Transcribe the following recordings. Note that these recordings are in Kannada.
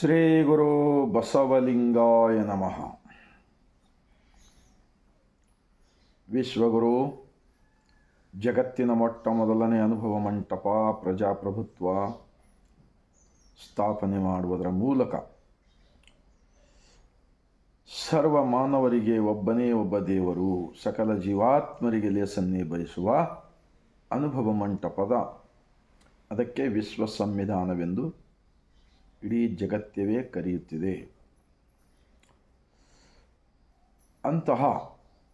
ಶ್ರೀ ಗುರು ಬಸವಲಿಂಗಾಯ ನಮಃ. ವಿಶ್ವಗುರು, ಜಗತ್ತಿನ ಮೊಟ್ಟ ಮೊದಲನೇ ಅನುಭವ ಮಂಟಪ ಪ್ರಜಾಪ್ರಭುತ್ವ ಸ್ಥಾಪನೆ ಮಾಡುವುದರ ಮೂಲಕ ಸರ್ವ ಮಾನವರಿಗೆ ಒಬ್ಬನೇ ಒಬ್ಬ ದೇವರು, ಸಕಲ ಜೀವಾತ್ಮರಿಗೆ ಲೇಸನ್ನೇ ಬಯಸುವ ಅನುಭವ ಮಂಟಪದ, ಅದಕ್ಕೆ ವಿಶ್ವ ಸಂವಿಧಾನವೆಂದು ಇಡೀ ಜಗತ್ತವೇ ಕರೆಯುತ್ತಿದೆ. ಅಂತಹ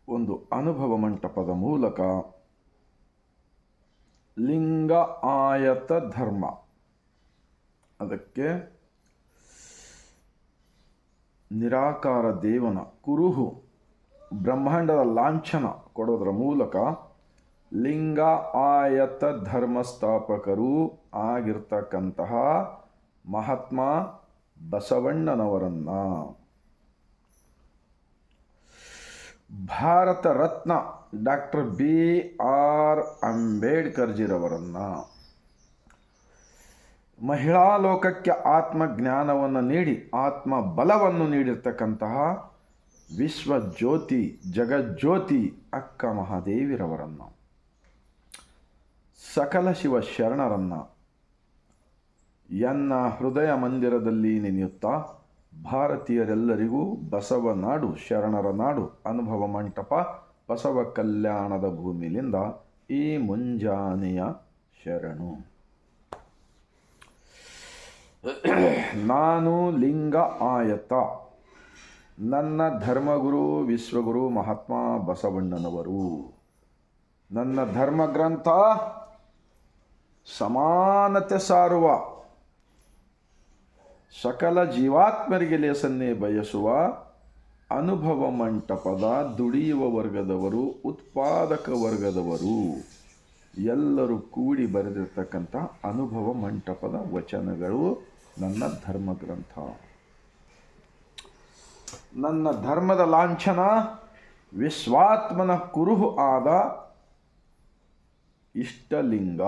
ಒಂದು ಅನುಭವ ಮಂಟಪದ ಮೂಲಕ ಲಿಂಗ ಆಯತ ಧರ್ಮ. ಅದಕ್ಕೆ ನಿರಾಕಾರ ದೇವನ ಕುರುಹು, ಬ್ರಹ್ಮಾಂಡದ ಲಾಂಛನ ಕೊಡೋದರ ಮೂಲಕ ಲಿಂಗ ಆಯತ ಧರ್ಮ ಸ್ಥಾಪಕರು ಆಗಿರ್ತಕ್ಕಂತಹ Mahatma ಬಸವಣ್ಣನವರನ್ನ. Bharat Ratna doctor B R ಅಂಬೇಡ್ಕರ್ಜಿರವರನ್ನ. ಮಹಿಳಾ ಲೋಕಕ್ಕೆ ಆತ್ಮಜ್ಞಾನವನ್ನು ನೀಡಿ ಆತ್ಮ ಬಲವನ್ನು ನೀಡಿರ್ತಕ್ಕಂತಹ ವಿಶ್ವಜ್ಯೋತಿ ಜಗಜ್ಯೋತಿ ಅಕ್ಕ ಮಹಾದೇವಿರವರನ್ನು ಸಕಲ ಶಿವ ಶರಣರನ್ನ ಎನ್ನ ಹೃದಯ ಮಂದಿರದಲ್ಲಿ ನೆನೆಯುತ್ತಾ ಭಾರತೀಯರೆಲ್ಲರಿಗೂ ಬಸವ ನಾಡು, ಶರಣರ ನಾಡು, ಅನುಭವ ಮಂಟಪ, ಬಸವ ಕಲ್ಯಾಣದ ಭೂಮಿಲಿಂದ ಈ ಮುಂಜಾನೆಯ ಶರಣು. ನಾನು ಲಿಂಗ ಆಯತ. ನನ್ನ ಧರ್ಮಗುರು, ವಿಶ್ವಗುರು, ಮಹಾತ್ಮ ಬಸವಣ್ಣನವರು. ನನ್ನ ಧರ್ಮಗ್ರಂಥ ಸಮಾನತೆ ಸಾರುವ ಸಕಲ ಜೀವಾತ್ಮರಿಗೆ ಲೇಸನ್ನೇ ಬಯಸುವ ಅನುಭವ ಮಂಟಪದ ದುಡಿಯುವ ವರ್ಗದವರು, ಉತ್ಪಾದಕ ವರ್ಗದವರು, ಎಲ್ಲರೂ ಕೂಡಿ ಬರೆದಿರ್ತಕ್ಕಂಥ ಅನುಭವ ಮಂಟಪದ ವಚನಗಳು ನನ್ನ ಧರ್ಮಗ್ರಂಥ ನನ್ನ ಧರ್ಮದ ಲಾಂಛನ, ವಿಶ್ವಾತ್ಮನ ಕುರುಹು ಆದ ಇಷ್ಟಲಿಂಗ.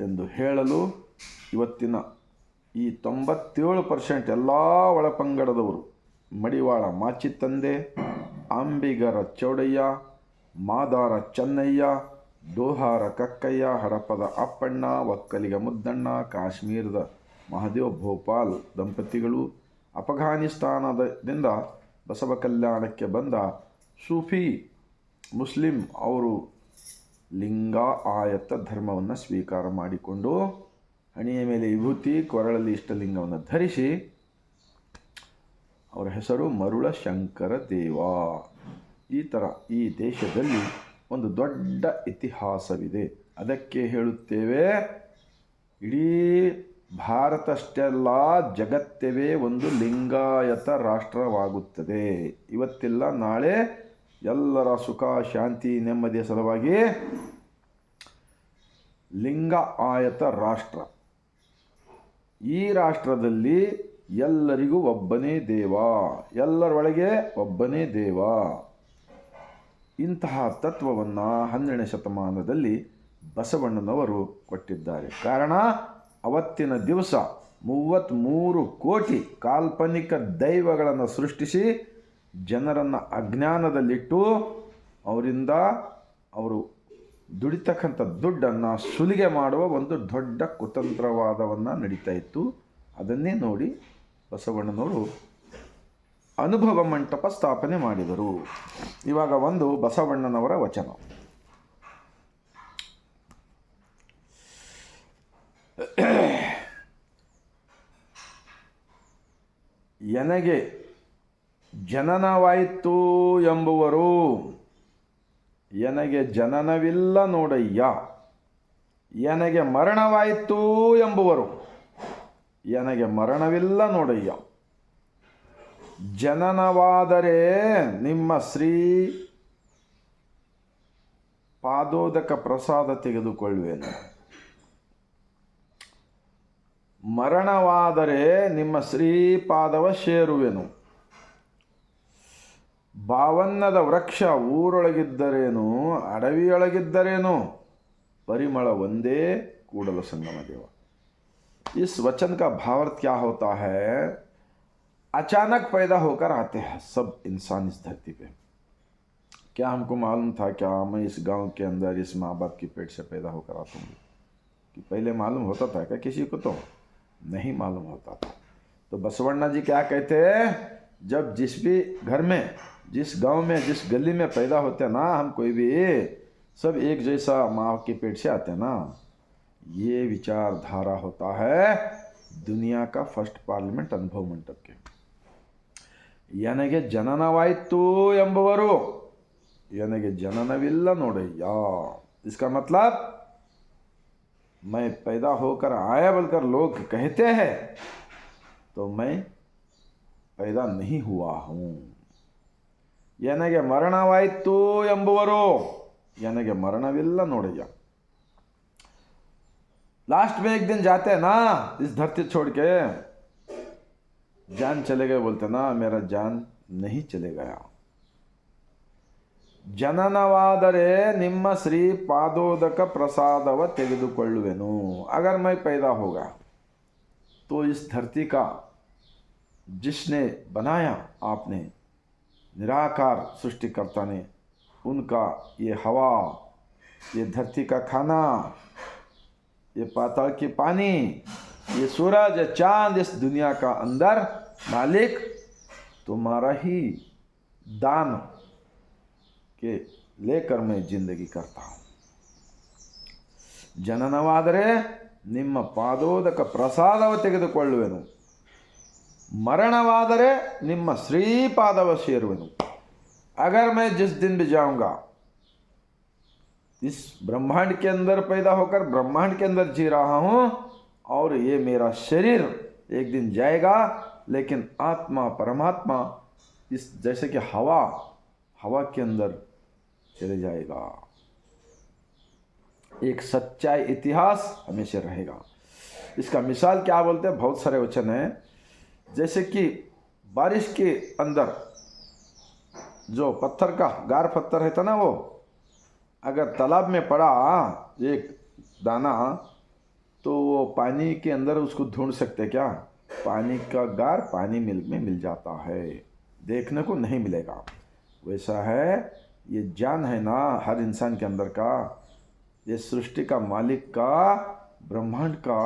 ಎಂದು ಹೇಳಲು ಇವತ್ತಿನ ಈ ತೊಂಬತ್ತೇಳು ಪರ್ಸೆಂಟ್ ಎಲ್ಲ ಒಳಪಂಗಡದವರು, ಮಡಿವಾಳ ಮಾಚಿತ್ತಂದೆ, ಅಂಬಿಗರ ಚೌಡಯ್ಯ, ಮಾದಾರ ಚೆನ್ನಯ್ಯ, ದೋಹಾರ ಕಕ್ಕಯ್ಯ ಹಡಪದ ಅಪ್ಪಣ್ಣ, ಒಕ್ಕಲಿಗ ಮುದ್ದಣ್ಣ, ಕಾಶ್ಮೀರದ ಮಹದೇವ್ ಭೋಪಾಲ್ ದಂಪತಿಗಳು ಅಫಘಾನಿಸ್ತಾನದಿಂದ ಬಸವ ಕಲ್ಯಾಣಕ್ಕೆ ಬಂದ ಸೂಫಿ ಮುಸ್ಲಿಂ ಅವರು ಲಿಂಗ ಆಯತ ಧರ್ಮವನ್ನು ಸ್ವೀಕಾರ ಮಾಡಿಕೊಂಡು ಹಣೆಯ ಮೇಲೆ ವಿಭೂತಿ, ಕೊರಳಲ್ಲಿ ಇಷ್ಟಲಿಂಗವನ್ನು ಧರಿಸಿ ಅವರ ಹೆಸರು ಮರುಳ ಶಂಕರ ದೇವ. ಈ ಥರ ಈ ದೇಶದಲ್ಲಿ ಒಂದು ದೊಡ್ಡ ಇತಿಹಾಸವಿದೆ. ಅದಕ್ಕೆ ಹೇಳುತ್ತೇವೆ, ಇಡೀ ಭಾರತ ಅಲ್ಲ ಜಗತ್ತವೇ ಒಂದು ಲಿಂಗಾಯತ ರಾಷ್ಟ್ರವಾಗುತ್ತದೆ. ಇವತ್ತಿಲ್ಲ ನಾಳೆ ಎಲ್ಲರ ಸುಖ, ಶಾಂತಿ, ನೆಮ್ಮದಿಯ ಸಲುವಾಗಿ ಲಿಂಗ ಆಯತ ರಾಷ್ಟ್ರ. ಈ ರಾಷ್ಟ್ರದಲ್ಲಿ ಎಲ್ಲರಿಗೂ ಒಬ್ಬನೇ ದೇವ, ಎಲ್ಲರೊಳಗೆ ಒಬ್ಬನೇ ದೇವ. ಇಂತಹ ತತ್ವವನ್ನು ಹನ್ನೆರಡನೇ ಶತಮಾನದಲ್ಲಿ ಬಸವಣ್ಣನವರು ಕೊಟ್ಟಿದ್ದಾರೆ. ಕಾರಣ, ಅವತ್ತಿನ ದಿವಸ ಮೂವತ್ತ್ಮೂರು ಕೋಟಿ ಕಾಲ್ಪನಿಕ ದೈವಗಳನ್ನು ಸೃಷ್ಟಿಸಿ ಜನರನ್ನು ಅಜ್ಞಾನದಲ್ಲಿಟ್ಟು ಅವರಿಂದ ಅವರು ದುಡಿತಕ್ಕಂಥ ದುಡ್ಡನ್ನು ಸುಲಿಗೆ ಮಾಡುವ ಒಂದು ದೊಡ್ಡ ಕುತಂತ್ರವಾದವನ್ನು ನಡೀತಾ ಇತ್ತು. ಅದನ್ನೇ ನೋಡಿ ಬಸವಣ್ಣನವರು ಅನುಭವ ಮಂಟಪ ಸ್ಥಾಪನೆ ಮಾಡಿದರು. ಇವಾಗ ಒಂದು ಬಸವಣ್ಣನವರ ವಚನ. ಎನಗೆ ಜನನವಾಯಿತು ಎಂಬುವರು ಎನಗೆ ಜನನವಿಲ್ಲ ನೋಡಯ್ಯ, ಎನಗೆ ಮರಣವಾಯಿತು ಎಂಬುವರು. ಎನಗೆ ಮರಣವಿಲ್ಲ ನೋಡಯ್ಯ. ಜನನವಾದರೆ ನಿಮ್ಮ ಶ್ರೀ ಪಾದೋದಕ ಪ್ರಸಾದ ತೆಗೆದುಕೊಳ್ಳುವೆನು. ಮರಣವಾದರೆ ನಿಮ್ಮ ಶ್ರೀಪಾದವ ಸೇರುವೆನು. ಬಾವನ್ನದ ವೃಕ್ಷ ಊರೊಳಗಿದ್ದರೇನು ಅಡವಿಯೊಳಗಿದ್ದರೇನು ಪರಿಮಳ ಒಂದೇ ಕೂಡಲ ಸಂಗಮ ದೇವ इस वचन का भावार्थ क्या होता है अचानक पैदा होकर आते हैं सब इंसान इस धरती पे क्या हमको मालूम था क्या मैं इस गांव के अंदर इस माँ बाप की पेट से पैदा होकर आता हूँ कि पहले मालूम होता था क्या किसी को तो नहीं मालूम होता था तो बसवण्णा जी क्या कहते हैं जब जिस भी घर में, जिस गाँव में, जिस गली में पैदा होते हैं ना हम कोई भी, सब एक जैसा माँ के पेट से आते ना। ये विचारधारा होता है दुनिया का फ़र्स्ट पार्लियामेंट अनुभव मंडप के। ಅನುಭವ ಮಂಟಪಕ್ಕೆ ನನಗೆ यानी कि जनन ಜನನವಿಲ್ಲ नोड़ैया। इसका मतलब मैं पैदा होकर आया बोलकर लोग कहते हैं तो मैं पैदा नहीं हुआ हूँ ನನಗೆ ಮರಣವಾಯಿತು ಎಂಬುವರು ನನಗೆ ಮರಣವಿಲ್ಲ ನೋಡಯ್ಯ लास्ट में एक दिन जाते हैं ना इस धरती छोड़ के जान चले गए बोलते ना मेरा जान नहीं चले गया ಜನನವಾದರೆ ನಿಮ್ಮ ಶ್ರೀ ಪಾದೋದಕ ಪ್ರಸಾದವ ತೆಗೆದುಕೊಳ್ಳುವೆನು अगर मैं पैदा होगा तो इस धरती का जिसने बनाया आपने निराकार सृष्टिकर्ता ने उनका ये हवा ये धरती का खाना ये पाताल की पानी ये सूरज ये चांद इस दुनिया का अंदर मालिक तुम्हारा ही दान के लेकर मैं जिंदगी करता हूँ ಜನನವಾದರೆ ನಿಮ್ಮ ಪಾದೋದಕ ಪ್ರಸಾದವ ತೆಗೆದುಕೊಳ್ಳುವೆನು मरणवादरे निम्म श्रीपादव शेरुवेनु। अगर मैं जिस दिन भी जाऊँगा, इस ब्रह्मांड के अंदर पैदा होकर ब्रह्मांड के अंदर जी रहा हूँ, और ये मेरा शरीर एक दिन जाएगा, लेकिन आत्मा परमात्मा इस जैसे कि हवा हवा के अंदर चले जाएगा। एक सच्चाई इतिहास हमेशा रहेगा। इसका मिसाल क्या बोलते हैं? बहुत सारे वचन हैं। जैसे कि बारिश के अंदर जो पत्थर का गार पत्थर है था ना वो, अगर तालाब में पड़ा एक दाना तो वो पानी के अंदर उसको ढूंढ सकते क्या? पानी का गार पानी मिल, में मिल जाता है। देखने को नहीं मिलेगा। वैसा है, ये जान है ना हर इंसान के अंदर का, ये सृष्टि का मालिक का, ब्रह्मांड का,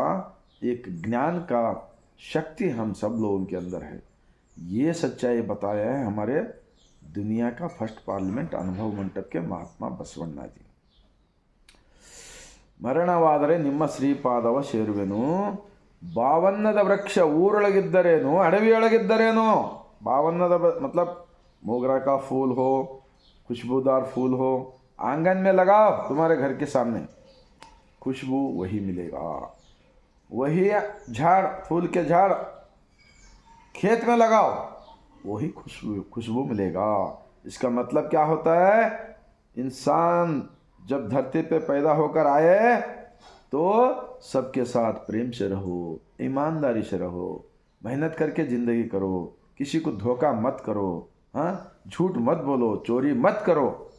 एक ज्ञान का शक्ति हम सब लोगों के अंदर है। ये सच्चाई बताया है हमारे दुनिया का फ़र्स्ट पार्लियामेंट अनुभव मंडप के महात्मा बसवण्णा जी। ಮರಣವಾದರೆ ನಿಮ್ಮ ಶ್ರೀಪಾದವ ಸೇರುವೆನು ಬಾವನ್ನದ ವೃಕ್ಷ ಊರೊಳಗಿದ್ದರೇನು ಅಡವಿಯೊಳಗಿದ್ದರೇನು बावन्नद मतलब मोगरा का फूल हो, खुशबूदार फूल हो, आँगन में लगाओ तुम्हारे घर के सामने। खुशबू वही मिलेगा। वही झाड़, फूल के झाड़ खेत में लगाओ, वही खुशबू खुशबू मिलेगा। इसका मतलब क्या होता है? इंसान जब धरती पे पैदा होकर आए तो सबके साथ प्रेम से रहो, ईमानदारी से रहो, मेहनत करके ज़िंदगी करो, किसी को धोखा मत करो हाँ? झूठ मत बोलो, चोरी मत करो।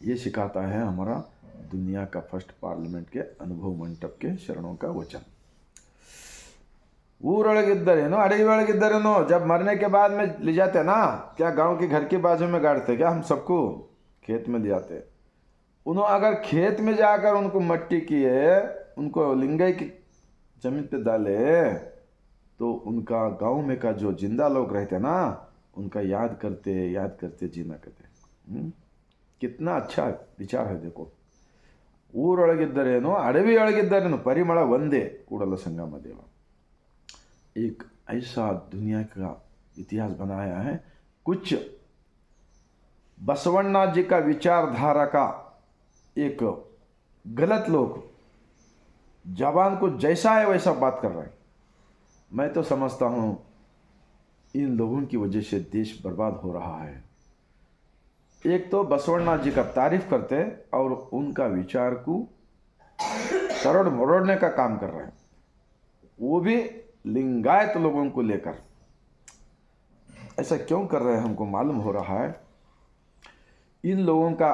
ये सिखाता है हमारा दुनिया का फर्स्ट पार्लियामेंट के अनुभव मंडप के शरणों का वचन ಊರೊಳಗಿದ್ದರೇನು अड़गी ಒಳಗಿದ್ದರೇನು जब मरने के बाद में ले जाते ना क्या गांव के घर के बाजू में गाड़ते क्या हम सबको खेत में ले जाते उन्होंने अगर खेत में जाकर उनको मट्टी किए उनको लिंगाई की जमीन पे डाले तो उनका गांव में का जो जिंदा लोग रहते ना उनका याद करते याद करते जीना करते हम्म? कितना अच्छा विचार है देखो ಊರೊಳಗಿದ್ದರೇನು ಅಡವಿಯೊಳಗಿದ್ದರೇನು ಪರಿಮಳ ಒಂದೇ ಕೂಡಲ ಸಂಗಮ ದೇವ एक ऐसा दुनिया का इतिहास बनाया है कुछ बसवन्ना जी का विचारधारा का एक गलत लोग जवान को जैसा है वैसा बात कर रहे हैं मैं तो समझता हूँ इन लोगों की वजह से देश बर्बाद हो रहा है एक तो बसवन्ना जी का तारीफ़ करते और उनका विचार को तरोड़ मरोड़ने का काम कर रहे हैं। वो भी लिंगायत लोगों को लेकर। ऐसा क्यों कर रहे हैं हमको मालूम हो रहा है? इन लोगों का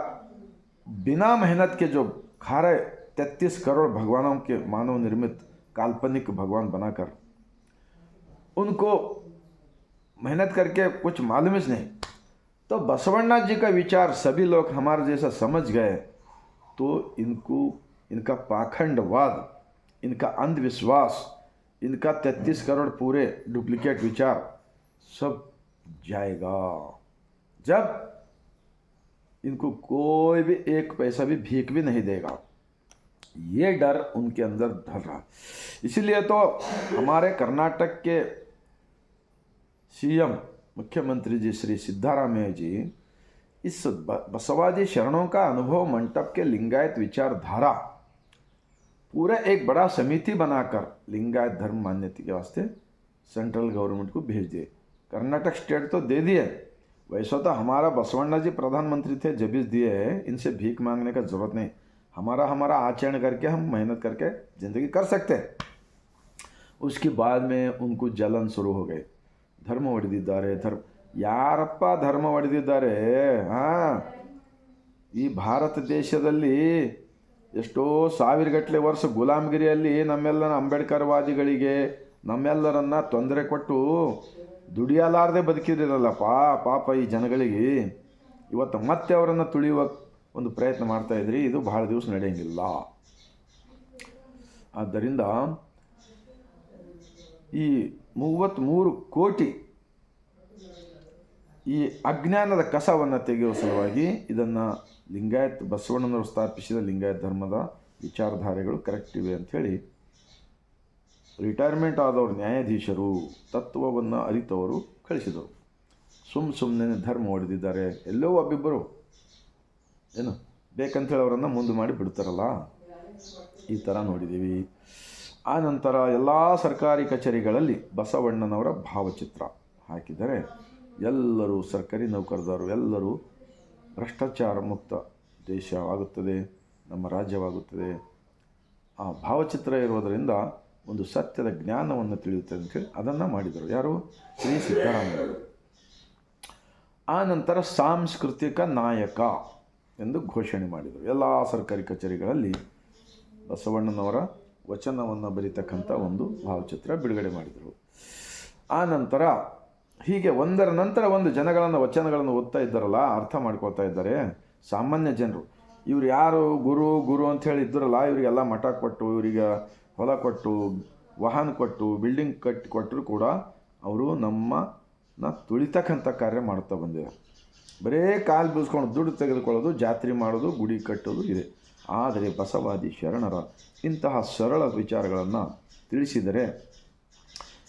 बिना मेहनत के जो खा रहे तैतीस करोड़ भगवानों के मानव निर्मित काल्पनिक भगवान बनाकर, उनको मेहनत करके कुछ मालूम ही नहीं। तो बसवण्णा जी का विचार सभी लोग हमारे जैसा समझ गए तो इनको, इनका पाखंडवाद, इनका अंधविश्वास, इनका तैतीस करोड़ पूरे डुप्लीकेट विचार सब जाएगा। जब इनको कोई भी एक पैसा भी भीख भी नहीं देगा, ये डर उनके अंदर धर रहा। इसीलिए तो हमारे कर्नाटक के सीएम मुख्यमंत्री जी श्री सिद्धारामಯ್ಯ जी, इस ब- बसवादी शरणों का अनुभव मंडप के लिंगायत विचारधारा, पूरा एक बड़ा समिति बनाकर लिंगायत धर्म मान्यता के वास्ते सेंट्रल गवर्नमेंट को भेज दिए। कर्नाटक स्टेट तो दे दिए। वैसे तो हमारा बसवण्णा जी प्रधानमंत्री थे, जब भी दिए हैं, इनसे भीख मांगने का ज़रूरत नहीं। हमारा हमारा आचरण करके हम मेहनत करके ज़िंदगी कर सकते हैं। उसके बाद में उनको जलन शुरू हो गए ಧರ್ಮ ಹೊಡೆದಿದ್ದಾರೆ ಧರ್ಮ, ಯಾರಪ್ಪ ಧರ್ಮ ಹೊಡೆದಿದ್ದಾರೆ ಹಾಂ? ಈ ಭಾರತ ದೇಶದಲ್ಲಿ ಎಷ್ಟೋ ಸಾವಿರಗಟ್ಟಲೆ ವರ್ಷ ಗುಲಾಮಗಿರಿಯಲ್ಲಿ ನಮ್ಮೆಲ್ಲ ಅಂಬೇಡ್ಕರ್ವಾದಿಗಳಿಗೆ ನಮ್ಮೆಲ್ಲರನ್ನ ತೊಂದರೆ ಕೊಟ್ಟು ದುಡಿಯಲಾರದೆ ಬದುಕಿದಿರಲ್ಲಪ್ಪ ಪಾಪ ಈ ಜನಗಳಿಗೆ. ಇವತ್ತು ಮತ್ತೆ ಅವರನ್ನು ತುಳಿಯುವ ಒಂದು ಪ್ರಯತ್ನ ಮಾಡ್ತಾ ಇದ್ರಿ, ಇದು ಬಹಳ ದಿವಸ ನಡೆಯಂಗಿಲ್ಲ. ಆದ್ದರಿಂದ ಈ ಮೂವತ್ತ್ಮೂರು ಕೋಟಿ ಈ ಅಜ್ಞಾನದ ಕಸವನ್ನು ತೆಗೆಯುವ ಸಲುವಾಗಿ ಇದನ್ನು ಲಿಂಗಾಯತ್ ಬಸವಣ್ಣನವರು ಸ್ಥಾಪಿಸಿದ ಲಿಂಗಾಯತ್ ಧರ್ಮದ ವಿಚಾರಧಾರೆಗಳು ಕರೆಕ್ಟ್ ಇವೆ ಅಂಥೇಳಿ ರಿಟೈರ್ಮೆಂಟ್ ಆದವರು ನ್ಯಾಯಾಧೀಶರು, ತತ್ವವನ್ನು ಅರಿತವರು ಕಳಿಸಿದರು. ಸುಮ್ಮ ಸುಮ್ಮನೆ ಧರ್ಮ ಹೊಡೆದಿದ್ದಾರೆ ಎಲ್ಲೋ ಒಬ್ಬಿಬ್ಬರು. ಏನು? ಬೇಕಂತೇಳಿ ಅವರನ್ನು ಮುಂದೆ ಮಾಡಿ ಬಿಡ್ತಾರಲ್ಲ? ಈ ಥರ ನೋಡಿದ್ದೀವಿ ಆ ನಂತರ ಎಲ್ಲ ಸರ್ಕಾರಿ ಕಚೇರಿಗಳಲ್ಲಿ ಬಸವಣ್ಣನವರ ಭಾವಚಿತ್ರ ಹಾಕಿದರೆ ಎಲ್ಲರೂ ಸರ್ಕಾರಿ ನೌಕರದಾರರು ಎಲ್ಲರೂ ಭ್ರಷ್ಟಾಚಾರ ಮುಕ್ತ ದೇಶವಾಗುತ್ತದೆ ನಮ್ಮ ರಾಜ್ಯವಾಗುತ್ತದೆ. ಆ ಭಾವಚಿತ್ರ ಇರುವುದರಿಂದ ಒಂದು ಸತ್ಯದ ಜ್ಞಾನವನ್ನು ತಿಳಿಯುತ್ತೆ ಅಂತೇಳಿ ಅದನ್ನು ಮಾಡಿದರು. ಯಾರು? ಶ್ರೀ ಸಿದ್ದರಾಮಯ್ಯರು ಆ ನಂತರ ಸಾಂಸ್ಕೃತಿಕ ನಾಯಕ ಎಂದು ಘೋಷಣೆ ಮಾಡಿದರು. ಎಲ್ಲ ಸರ್ಕಾರಿ ಕಚೇರಿಗಳಲ್ಲಿ ಬಸವಣ್ಣನವರ ವಚನವನ್ನು ಬರೀತಕ್ಕಂಥ ಒಂದು ಭಾವಚಿತ್ರ ಬಿಡುಗಡೆ ಮಾಡಿದರು. ಆ ನಂತರ ಹೀಗೆ ಒಂದರ ನಂತರ ಒಂದು ಜನಗಳನ್ನು, ವಚನಗಳನ್ನು ಓದ್ತಾ ಇದ್ದಾರಲ್ಲ, ಅರ್ಥ ಮಾಡ್ಕೊಳ್ತಾ ಇದ್ದಾರೆ. ಸಾಮಾನ್ಯ ಜನರು. ಇವ್ರು ಯಾರು? ಗುರು ಗುರು ಅಂತ ಹೇಳಿ ಇದ್ದರಲ್ಲ ಇವರಿಗೆಲ್ಲ ಮಠ ಕೊಟ್ಟು, ಇವರಿಗೆ ಹೊಲ ಕೊಟ್ಟು, ವಾಹನ ಕೊಟ್ಟು ಬಿಲ್ಡಿಂಗ್ ಕಟ್ಟಿ ಕೊಟ್ಟರು ಕೂಡ ಅವರು ನಮ್ಮನ್ನ ತುಳಿತಕ್ಕಂಥ ಕಾರ್ಯ ಮಾಡ್ತಾ ಬಂದಿದ್ದಾರೆ ಬರೇ ಕಾಲು ಬೀಸ್ಕೊಂಡು ದುಡ್ಡು ತೆಗೆದುಕೊಳ್ಳೋದು, ಜಾತ್ರೆ ಮಾಡೋದು, ಗುಡಿ ಕಟ್ಟೋದು ಇದೆ. ಆದರೆ ಬಸವಾದಿ ಶರಣರ ಇಂತಹ ಸರಳ ವಿಚಾರಗಳನ್ನು ತಿಳಿಸಿದರೆ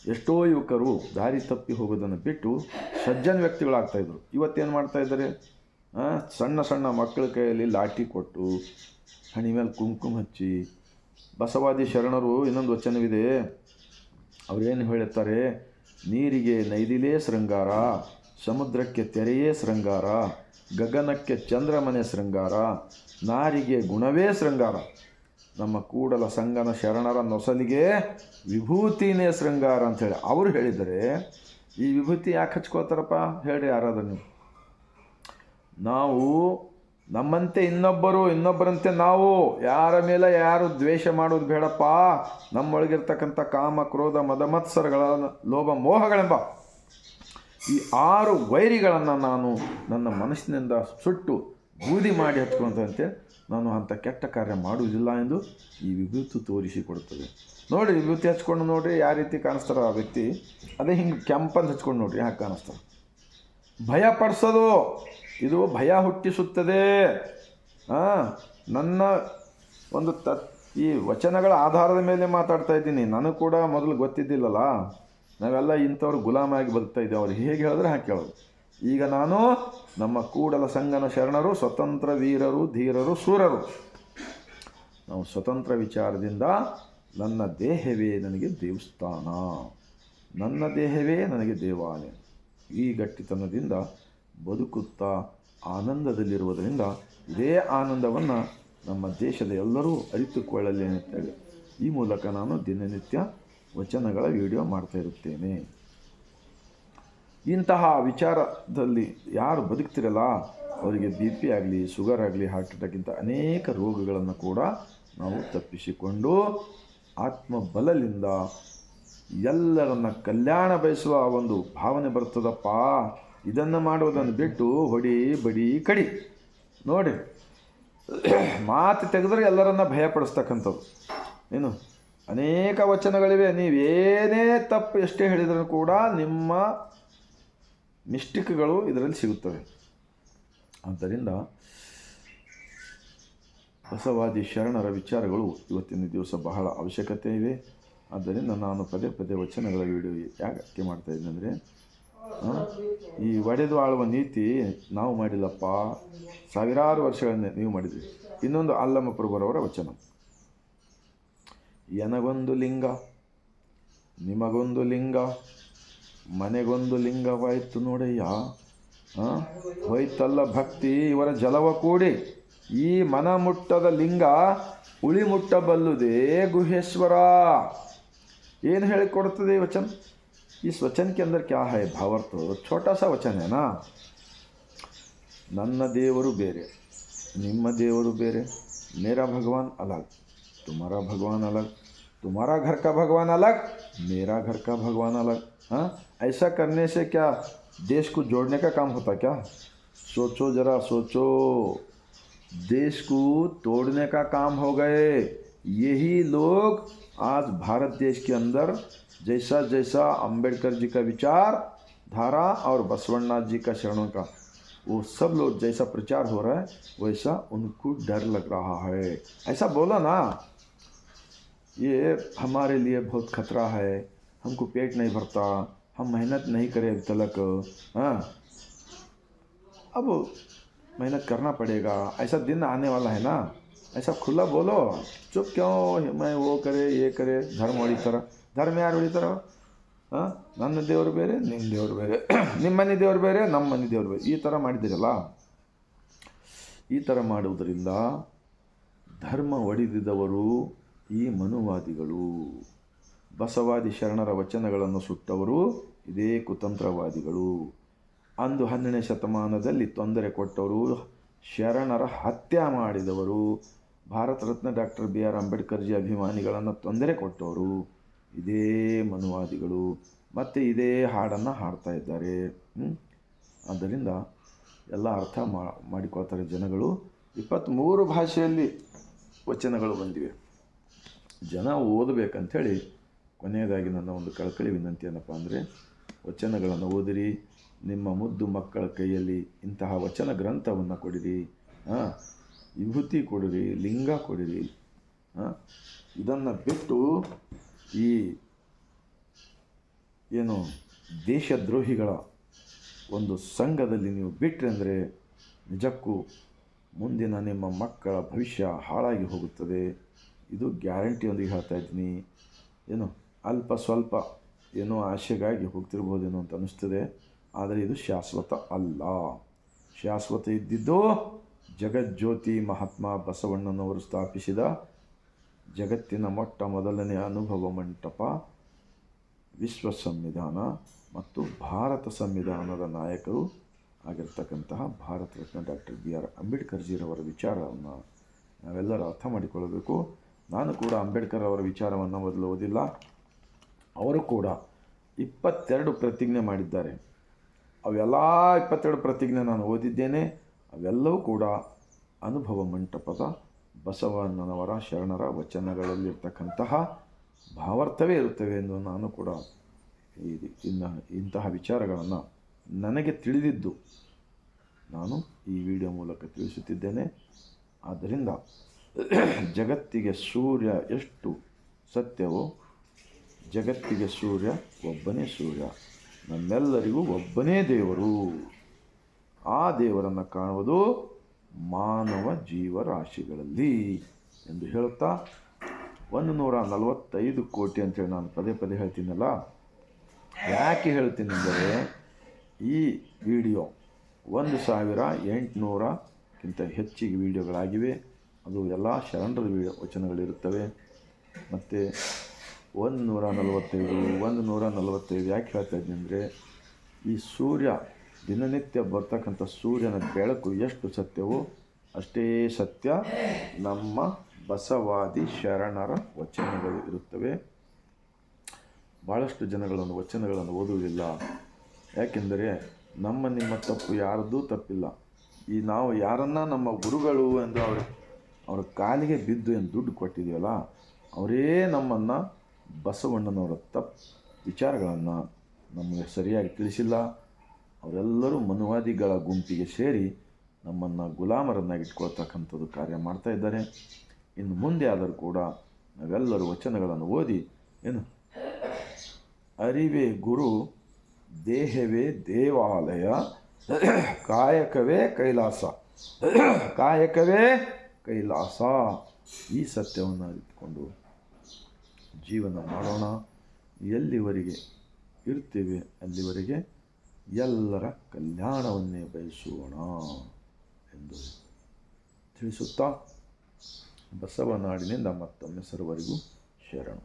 ಎಷ್ಟೋ ಯುವಕರು ದಾರಿ ತಪ್ಪಿ ಹೋಗೋದನ್ನು ಬಿಟ್ಟು ಸಜ್ಜನ ವ್ಯಕ್ತಿಗಳಾಗ್ತಾಯಿದ್ರು ಇವತ್ತೇನು ಮಾಡ್ತಾ ಇದ್ದಾರೆ? ಆ, ಸಣ್ಣ ಸಣ್ಣ ಮಕ್ಕಳ ಕೈಯಲ್ಲಿ ಲಾಠಿ ಕೊಟ್ಟು ಹಣಿ ಮೇಲೆ ಕುಂಕುಮ ಹಚ್ಚಿ. ಬಸವಾದಿ ಶರಣರು ಇನ್ನೊಂದು ವಚನವಿದೆ. ಅವರೇನು ಹೇಳುತ್ತಾರೆ ನೀರಿಗೆ ನೈದಿಲೇ ಶೃಂಗಾರ ಸಮುದ್ರಕ್ಕೆ ತೆರೆಯೇ ಶೃಂಗಾರ. ಗಗನಕ್ಕೆ ಚಂದ್ರಮನೆ ಶೃಂಗಾರ, ನಾರಿಗೆ ಗುಣವೇ ಶೃಂಗಾರ. ನಮ್ಮ ಕೂಡಲ ಸಂಗನ ಶರಣರ ನೊಸಲಿಗೆ ವಿಭೂತಿನೇ ಶೃಂಗಾರ ಅಂಥೇಳಿ ಅವರು ಹೇಳಿದರೆ, ಈ ವಿಭೂತಿ ಯಾಕೆ ಹಚ್ಕೋತಾರಪ್ಪ ಹೇಳಿ ಯಾರಾದ್ರೂ ನೀವು. ನಾವು ನಮ್ಮಂತೆ ಇನ್ನೊಬ್ಬರು, ಇನ್ನೊಬ್ಬರಂತೆ ನಾವು. ಯಾರ ಮೇಲೆ ಯಾರು ದ್ವೇಷ ಮಾಡೋದು ಬೇಡಪ್ಪ. ನಮ್ಮೊಳಗಿರ್ತಕ್ಕಂಥ ಕಾಮ, ಕ್ರೋಧ, ಮದ, ಮತ್ಸರಗಳ, ಲೋಭ, ಮೋಹಗಳೆಂಬ ಈ ಆರು ವೈರಿಗಳನ್ನು ನಾನು ನನ್ನ ಮನಸ್ಸಿನಿಂದ ಸುಟ್ಟು ಬೂದಿ ಮಾಡಿ ಹತ್ಕೊಂತಂತೆ ನಾನು ಅಂಥ ಕೆಟ್ಟ ಕಾರ್ಯ ಮಾಡುವುದಿಲ್ಲ ಎಂದು ಈ ವಿಭೂತಿ ತೋರಿಸಿಕೊಡುತ್ತದೆ. ನೋಡಿ, ವಿಭೂತಿ ಹಚ್ಕೊಂಡು ನೋಡಿರಿ, ಯಾವ ರೀತಿ ಕಾಣಿಸ್ತಾರ ಆ ವ್ಯಕ್ತಿ. ಅದೇ ಹಿಂಗೆ ಕೆಂಪಂದು ಹಚ್ಕೊಂಡು ನೋಡಿರಿ, ಯಾಕೆ ಕಾಣಿಸ್ತಾರೆ. ಭಯ ಪಡಿಸೋದು. ಇದು ಭಯ ಹುಟ್ಟಿಸುತ್ತದೆ. ಹಾಂ ನನ್ನ ಒಂದು ತತ್ ಈ ವಚನಗಳ ಆಧಾರದ ಮೇಲೆ ಮಾತಾಡ್ತಾ ಇದ್ದೀನಿ. ನನಗೆ ಕೂಡ ಮೊದಲು ಗೊತ್ತಿದ್ದಿಲ್ಲಲ್ಲ. ನಾವೆಲ್ಲ ಇಂಥವ್ರು ಗುಲಾಮಾಗಿ ಬದುಕ್ತಾ ಇದ್ದೇವೆ. ಅವ್ರು ಹೇಗೆ ಹೇಳಿದ್ರೆ ಹಾಗೆ ಕೇಳೋದು. ಈಗ ನಾನು ನಮ್ಮ ಕೂಡಲ ಸಂಗನ ಶರಣರು, ಸ್ವತಂತ್ರ ವೀರರು, ಧೀರರು, ಸೂರರು. ನಾವು ಸ್ವತಂತ್ರ ವಿಚಾರದಿಂದ ನನ್ನ ದೇಹವೇ ನನಗೆ ದೇವಸ್ಥಾನ. ನನ್ನ ದೇಹವೇ ನನಗೆ ದೇವಾಲಯ. ಈ ಗಟ್ಟಿತನದಿಂದ ಬದುಕುತ್ತಾ ಆನಂದದಲ್ಲಿರುವುದರಿಂದ ಇದೇ ಆನಂದವನ್ನು ನಮ್ಮ ದೇಶದ ಎಲ್ಲರೂ ಅರಿತುಕೊಳ್ಳಲಿ ಅಂತೇಳಿ ಈ ಮೂಲಕ ನಾನು ದಿನನಿತ್ಯ ವಚನಗಳ ವಿಡಿಯೋ ಮಾಡ್ತಾ ಇರುತ್ತೇನೆ. ಇಂತಹ ವಿಚಾರದಲ್ಲಿ ಯಾರು ಬದುಕ್ತಿರಲ್ಲ, ಅವರಿಗೆ ಬಿ ಪಿ ಆಗಲಿ, ಶುಗರ್ ಆಗಲಿ, ಹಾರ್ಟ್ ಅಟ್ಯಾಕ್ ಇಂಥ ಅನೇಕ ರೋಗಗಳನ್ನು ಕೂಡ ನಾವು ತಪ್ಪಿಸಿಕೊಂಡು ಆತ್ಮಬಲದಿಂದ ಎಲ್ಲರನ್ನ ಕಲ್ಯಾಣ ಬಯಸುವ ಒಂದು ಭಾವನೆ ಬರ್ತದಪ್ಪ ಇದನ್ನು ಮಾಡುವುದನ್ನು ಬಿಟ್ಟು ಹೊಡಿ, ಬಡಿ, ಕಡಿ. ನೋಡಿ, ಮಾತು ತೆಗೆದ್ರೆ ಎಲ್ಲರನ್ನ ಭಯಪಡಿಸ್ತಕ್ಕಂಥದ್ದು ಏನು? ಅನೇಕ ವಚನಗಳಿವೆ. ನೀವೇನೇ ತಪ್ಪು ಎಷ್ಟೇ ಹೇಳಿದರೂ ಕೂಡ ನಿಮ್ಮ ಮಿಸ್ಟಿಕ್ಗಳು ಇದರಲ್ಲಿ ಸಿಗುತ್ತವೆ. ಆದ್ದರಿಂದ ಬಸವಾದಿ ಶರಣರ ವಿಚಾರಗಳು ಇವತ್ತಿನ ದಿವಸ ಬಹಳ ಅವಶ್ಯಕತೆ ಇವೆ ಆದ್ದರಿಂದ ನಾನು ಪದೇ ಪದೇ ವಚನಗಳ ವಿಡಿಯೋ ಯಾಕೆ ಮಾಡ್ತಾ ಅಂದರೆ ಈ ಒಡೆದು ಆಳುವ ನೀತಿ ನಾವು ಮಾಡಿಲ್ಲಪ್ಪ. ಸಾವಿರಾರು ವರ್ಷಗಳನ್ನೇ ನೀವು ಮಾಡಿದ್ರಿ. ಇನ್ನೊಂದು ಅಲ್ಲಮ್ಮ ಪ್ರಭುರವರ ವಚನ. ಎನಗೊಂದು ಲಿಂಗ ನಿಮಗೊಂದು ಲಿಂಗ ಮನೆಗೊಂದು ಲಿಂಗವಾಯಿತು ನೋಡಯ್ಯ ಆ? ಹೋಯ್ತಲ್ಲ ಭಕ್ತಿ ಇವರ ಜಲವ ಕೂಡಿ ಈ ಮನ ಮುಟ್ಟದ ಲಿಂಗ ಉಳಿ ಮುಟ್ಟಬಲ್ಲುದೇ ಗುಹೇಶ್ವರ ಏನು ಹೇಳಿಕೊಡ್ತದೆ ಈ ವಚನ इस वचन के अंदर क्या है भावार्थ छोटा सा वचन है ना ನನ್ನ ದೇವರು ಬೇರೆ ನಿಮ್ಮ ದೇವರು ಬೇರೆ मेरा भगवान अलग तुम्हारा भगवान अलग तुम्हारा घर का भगवान अलग, मेरा घर का भगवान अलग हाँ? ऐसा करने से क्या देश को जोड़ने का काम होता क्या? सोचो ज़रा, सोचो। देश को तोड़ने का काम हो गए। यही लोग आज भारत देश के अंदर जैसा जैसा अंबेडकर जी का विचार, धारा और बसवन्नाथ जी का शरणों का, वो सब लोग जैसा प्रचार हो रहा है, वैसा उनको डर लग रहा है। ऐसा बोला ना ये हमारे लिए बहुत खतरा है हमको पेट नहीं भरता हम मेहनत नहीं करें अभी तलक हाँ अब मेहनत करना पड़ेगा ऐसा दिन आने वाला है ना ऐसा खुला बोलो चुप क्यों मैं वो करे ये करे धर्म ಹೊಡಿತಾರ ಧರ್ಮ ಯಾರು ಹೊಡಿತಾರ ಹಾಂ ನನ್ನ ದೇವರು ಬೇರೆ ನಿಮ್ಮ ದೇವರು ಬೇರೆ ನಿಮ್ಮ ಮನೆ ದೇವರು ಬೇರೆ ನಮ್ಮ ಮನೆ ದೇವರು ಬೇರೆ ಈ ಥರ ಮಾಡಿದ್ದೀರಲ್ಲ ಈ ಥರ ಮಾಡುವುದರಿಂದ ಧರ್ಮ ಒಡೆದಿದ್ದವರು ಈ ಮನುವಾದಿಗಳು ಬಸವಾದಿ ಶರಣರ ವಚನಗಳನ್ನು ಸುಟ್ಟವರು ಇದೇ ಕುತಂತ್ರವಾದಿಗಳು. ಅಂದು ಹನ್ನೆರಡನೇ ಶತಮಾನದಲ್ಲಿ ತೊಂದರೆ ಕೊಟ್ಟವರು, ಶರಣರ ಹತ್ಯೆ ಮಾಡಿದವರು. Bharat Ratna doctor B R Ambedkarji ಅಭಿಮಾನಿಗಳನ್ನು ತೊಂದರೆ ಕೊಟ್ಟವರು. ಇದೇ ಮನುವಾದಿಗಳು. ಮತ್ತು ಇದೇ ಹಾಡನ್ನು ಹಾಡ್ತಾ ಇದ್ದಾರೆ? ಆದ್ದರಿಂದ ಎಲ್ಲ ಅರ್ಥ ಮಾಡಿಕೊಳ್ತಾರೆ ಜನಗಳು. ಇಪ್ಪತ್ತ್ಮೂರು ಭಾಷೆಯಲ್ಲಿ ವಚನಗಳು ಬಂದಿವೆ. ಜನ ಓದಬೇಕಂಥೇಳಿ ಕೊನೆಯದಾಗಿ ನನ್ನ ಒಂದು ಕಳಕಳಿ ವಿನಂತಿ ಏನಪ್ಪ ಅಂದರೆ, ವಚನಗಳನ್ನು ಓದಿರಿ, ನಿಮ್ಮ ಮುದ್ದು ಮಕ್ಕಳ ಕೈಯಲ್ಲಿ ಇಂತಹ ವಚನ ಗ್ರಂಥವನ್ನು ಕೊಡಿರಿ, ಹಾಂ, ವಿಭೂತಿ ಕೊಡಿರಿ, ಲಿಂಗ ಕೊಡಿರಿ, ಹಾಂ, ಇದನ್ನು ಬಿಟ್ಟು ಈ ಏನು ದೇಶದ್ರೋಹಿಗಳ ಒಂದು ಸಂಘದಲ್ಲಿ ನೀವು ಬಿಟ್ಟರೆ ಅಂದರೆ ನಿಜಕ್ಕೂ ಮುಂದಿನ ನಿಮ್ಮ ಮಕ್ಕಳ ಭವಿಷ್ಯ ಹಾಳಾಗಿ ಹೋಗುತ್ತದೆ. ಇದು ಗ್ಯಾರಂಟಿಯೊಂದಿಗೆ ಹೇಳ್ತಾ ಇದ್ದೀನಿ. ಏನು ಅಲ್ಪ ಸ್ವಲ್ಪ ಏನೋ ಆಶೆಗಾಗಿ ಹೋಗ್ತಿರ್ಬೋದೇನೋ ಅಂತ ಅನ್ನಿಸ್ತದೆ. ಆದರೆ ಇದು ಶಾಶ್ವತ ಅಲ್ಲ. ಶಾಶ್ವತ ಇದ್ದಿದ್ದು ಜಗಜ್ಯೋತಿ ಮಹಾತ್ಮ ಬಸವಣ್ಣನವರು ಸ್ಥಾಪಿಸಿದ ಜಗತ್ತಿನ ಮೊಟ್ಟ ಮೊದಲನೇ ಅನುಭವ ಮಂಟಪ, ವಿಶ್ವ ಸಂವಿಧಾನ ಮತ್ತು ಭಾರತ ಸಂವಿಧಾನದ ನಾಯಕರು ಆಗಿರ್ತಕ್ಕಂತಹ Bharat Ratna doctor B R ಅಂಬೇಡ್ಕರ್ಜಿರವರ ವಿಚಾರವನ್ನು ನಾವೆಲ್ಲರೂ ಅರ್ಥ ಮಾಡಿಕೊಳ್ಳಬೇಕು. ನಾನು ಕೂಡ ಅಂಬೇಡ್ಕರ್ ಅವರ ವಿಚಾರವನ್ನು ಮೊದಲು ಓದಿಲ್ಲ. ಅವರು ಕೂಡ ಇಪ್ಪತ್ತೆರಡು ಪ್ರತಿಜ್ಞೆ ಮಾಡಿದ್ದಾರೆ. ಅವೆಲ್ಲ ಇಪ್ಪತ್ತೆರಡು ಪ್ರತಿಜ್ಞೆ ನಾನು ಓದಿದ್ದೇನೆ. ಅವೆಲ್ಲವೂ ಕೂಡ ಅನುಭವ ಮಂಟಪದ ಬಸವಣ್ಣನವರ ಶರಣರ ವಚನಗಳಲ್ಲಿರ್ತಕ್ಕಂತಹ ಭಾವಾರ್ಥವೇ ಇರುತ್ತವೆ ಎಂದು ನಾನು ಕೂಡ ಇನ್ನು ಇಂತಹ ವಿಚಾರಗಳನ್ನು ನನಗೆ ತಿಳಿದಿದ್ದು ನಾನು ಈ ವಿಡಿಯೋ ಮೂಲಕ ತಿಳಿಸುತ್ತಿದ್ದೇನೆ. ಆದ್ದರಿಂದ ಜಗತ್ತಿಗೆ ಸೂರ್ಯ ಎಷ್ಟು ಸತ್ಯವೋ, ಜಗತ್ತಿಗೆ ಸೂರ್ಯ ಒಬ್ಬನೇ ಸೂರ್ಯ. ನಮ್ಮೆಲ್ಲರಿಗೂ ಒಬ್ಬನೇ ದೇವರು. ಆ ದೇವರನ್ನು ಕಾಣುವುದು ಮಾನವ ಜೀವರಾಶಿಗಳಲ್ಲಿ ಎಂದು ಹೇಳುತ್ತಾ, ಒಂದು ನೂರ ನಲವತ್ತೈದು ಕೋಟಿ ಅಂತೇಳಿ ನಾನು ಪದೇ ಪದೇ ಹೇಳ್ತೀನಲ್ಲ, ಯಾಕೆ ಹೇಳ್ತೀನಿ ಅಂದರೆ ಈ ವಿಡಿಯೋ ಒಂದು ಸಾವಿರ ಎಂಟುನೂರಕ್ಕಿಂತ ಹೆಚ್ಚಿಗೆ ವಿಡಿಯೋಗಳಾಗಿವೆ. ಅದು ಎಲ್ಲ ಶರಣರ ವಚನಗಳಿರುತ್ತವೆ. ಮತ್ತು ಒಂದು ನೂರ ನಲವತ್ತೈದು ಒಂದು ನೂರ ನಲವತ್ತೈದು ಯಾಕೆ ಹೇಳ್ತಾ ಇದ್ದೀನಿ ಅಂದರೆ, ಈ ಸೂರ್ಯ ದಿನನಿತ್ಯ ಬರ್ತಕ್ಕಂಥ ಸೂರ್ಯನ ಬೆಳಕು ಎಷ್ಟು ಸತ್ಯವೋ ಅಷ್ಟೇ ಸತ್ಯ ನಮ್ಮ ಬಸವಾದಿ ಶರಣರ ವಚನಗಳು ಇರುತ್ತವೆ. ಭಾಳಷ್ಟು ಜನಗಳನ್ನು, ವಚನಗಳನ್ನು ಓದುವುದಿಲ್ಲ. ಯಾಕೆಂದರೆ ನಮ್ಮ ನಿಮ್ಮ ತಪ್ಪು ಯಾರದ್ದೂ ತಪ್ಪಿಲ್ಲ. ಈ ನಾವು ಯಾರನ್ನ ನಮ್ಮ ಗುರುಗಳು ಎಂದು ಅವ್ರ ಅವರ ಕಾಲಿಗೆ ಬಿದ್ದು ಏನು ದುಡ್ಡು ಕೊಟ್ಟಿದ್ದೀವಲ್ಲ ಅವರೇ ನಮ್ಮನ್ನು ಬಸವಣ್ಣನವರ ತಪ್ಪು ವಿಚಾರಗಳನ್ನು ನಮಗೆ ಸರಿಯಾಗಿ ತಿಳಿಸಿಲ್ಲ. ಅವರೆಲ್ಲರೂ ಮನುವಾದಿಗಳ ಗುಂಪಿಗೆ ಸೇರಿ ನಮ್ಮನ್ನು ಗುಲಾಮರನ್ನಾಗಿ ಇಟ್ಕೊಳ್ತಕ್ಕಂಥದ್ದು ಕಾರ್ಯ ಮಾಡ್ತಾ ಇದ್ದಾರೆ. ಇನ್ನು ಮುಂದೆ ಆದರೂ ಕೂಡ ನಾವೆಲ್ಲರೂ ವಚನಗಳನ್ನು ಓದಿ, ಏನು? ಅರಿವೇ ಗುರು, ದೇಹವೇ ದೇವಾಲಯ, ಕಾಯಕವೇ ಕೈಲಾಸ, ಕಾಯಕವೇ ಕೈಲಾಸ ಈ ಸತ್ಯವನ್ನು ಇಟ್ಕೊಂಡು ಜೀವನ ಮಾಡೋಣ. ಎಲ್ಲಿವರೆಗೆ ಇರ್ತೀವಿ ಅಲ್ಲಿವರೆಗೆ ಎಲ್ಲರ ಕಲ್ಯಾಣವನ್ನೇ ಬಯಸೋಣ ಎಂದು ತಿಳಿಸುತ್ತಾ ಬಸವನಾಡಿನಿಂದ ಮತ್ತೊಮ್ಮೆ ಸರ್ವರಿಗೂ ಶರಣು.